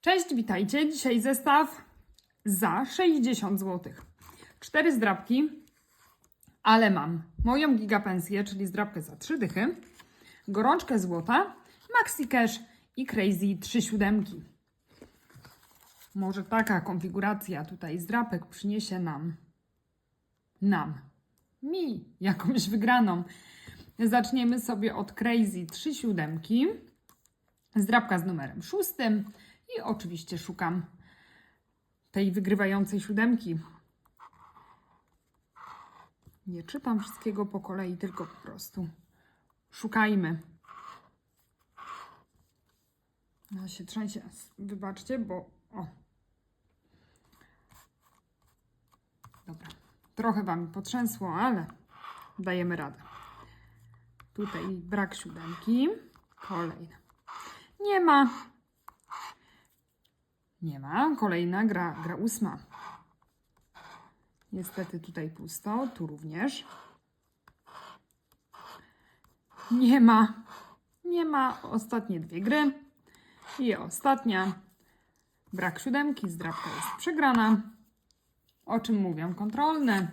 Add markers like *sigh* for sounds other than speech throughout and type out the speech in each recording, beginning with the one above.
Cześć, witajcie. Dzisiaj zestaw za 60 zł. Cztery zdrabki, ale mam moją gigapensję, czyli zdrabkę za 3 dychy, gorączkę złota, Maxi Cash i Crazy 3 siódemki. Może taka konfiguracja tutaj zdrapek przyniesie nam, nam, mi jakąś wygraną. Zaczniemy sobie od Crazy 3 siódemki. Zdrabka z numerem szóstym i oczywiście szukam tej wygrywającej siódemki. Nie czytam wszystkiego po kolei, tylko po prostu szukajmy. Ja się trzęsie, wybaczcie, bo o. Dobra, trochę Wam potrzęsło, ale dajemy radę. Tutaj brak siódemki. Kolejna. Nie ma. Nie ma. Kolejna gra, gra ósma. Niestety tutaj pusto, tu również. Nie ma. Nie ma. Ostatnie dwie gry. I ostatnia. Brak siódemki, zdrabka jest przegrana. O czym mówią kontrolne?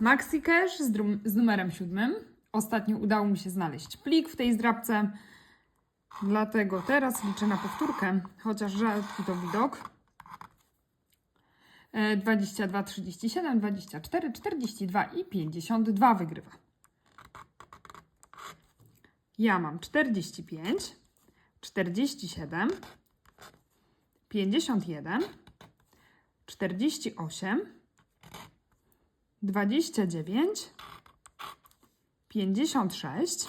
Maxi Cash z, z numerem siódmym. Ostatnio udało mi się znaleźć plik w tej zdrabce. Dlatego teraz liczę na powtórkę, chociaż rzadki to widok. E, 22, 37, 24, 42 i 52 wygrywa. Ja mam 45, 47, 51, 48, 29, 56,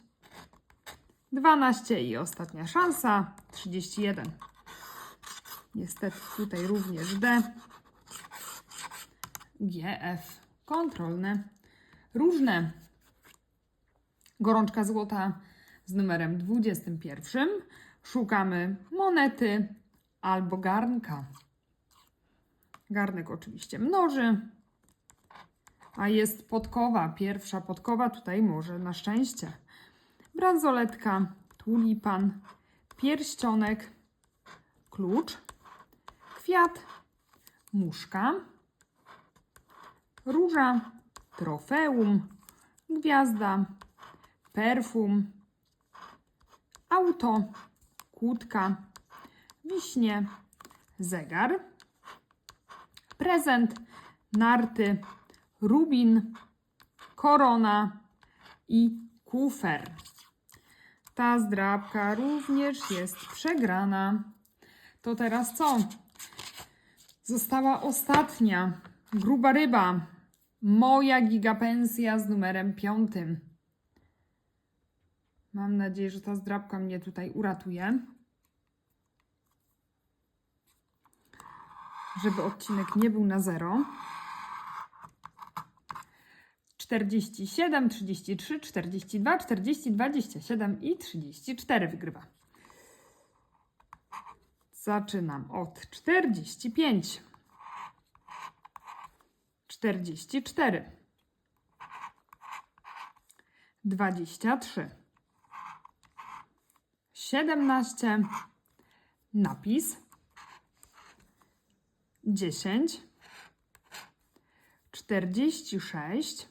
12 i ostatnia szansa 31. Niestety tutaj również D. GF kontrolne. Różne. Gorączka złota z numerem 21. Szukamy monety albo garnka. Garnek oczywiście mnoży. A jest podkowa, pierwsza podkowa tutaj może na szczęście. Bransoletka, tulipan, pierścionek, klucz, kwiat, muszka, róża, trofeum, gwiazda, perfum, auto, kłódka, wiśnie, zegar, prezent, narty, rubin, korona i kufer. Ta zdrabka również jest przegrana. To teraz co? Została ostatnia. Gruba ryba. Moja gigapensja z numerem piątym. Mam nadzieję, że ta zdrabka mnie tutaj uratuje. Żeby odcinek nie był na zero. 47, 33, 42, 40, 27 i 34 wygrywa. Zaczynam od 45, 44, 23, 17, napis, 10, 46,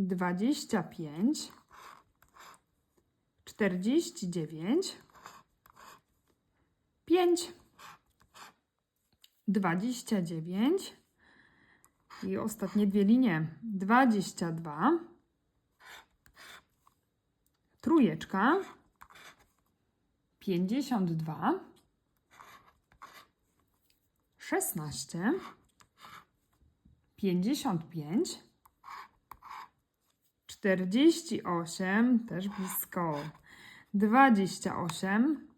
25, 49, 5, 29 i ostatnie dwie linie 22, trójeczka, 52, 16, 55, 48, też blisko, 28,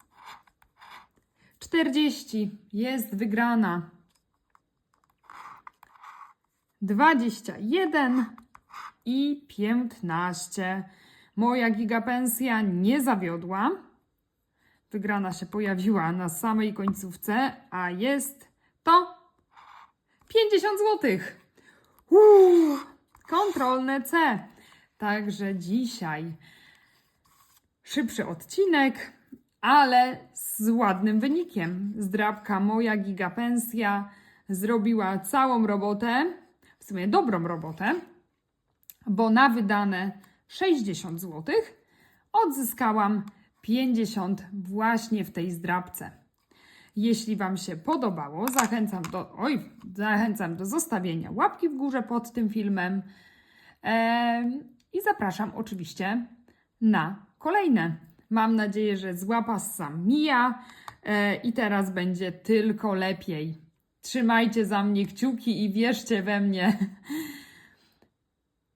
40, jest wygrana. 21 i 15. Moja gigapensja nie zawiodła. Wygrana się pojawiła na samej końcówce, a jest to 50 zł. Uuu, kontrolne C. Także dzisiaj szybszy odcinek, ale z ładnym wynikiem. Zdrabka moja gigapensja zrobiła całą robotę, w sumie dobrą robotę, bo na wydane 60 zł odzyskałam 50 właśnie w tej zdrabce. Jeśli Wam się podobało, zachęcam do, oj, zachęcam do zostawienia łapki w górze pod tym filmem em, i zapraszam oczywiście na kolejne. Mam nadzieję, że zła passa mija e, i teraz będzie tylko lepiej. Trzymajcie za mnie kciuki i wierzcie we mnie. *laughs*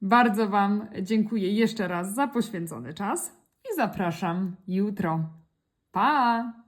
Bardzo Wam dziękuję jeszcze raz za poświęcony czas i zapraszam jutro. Pa!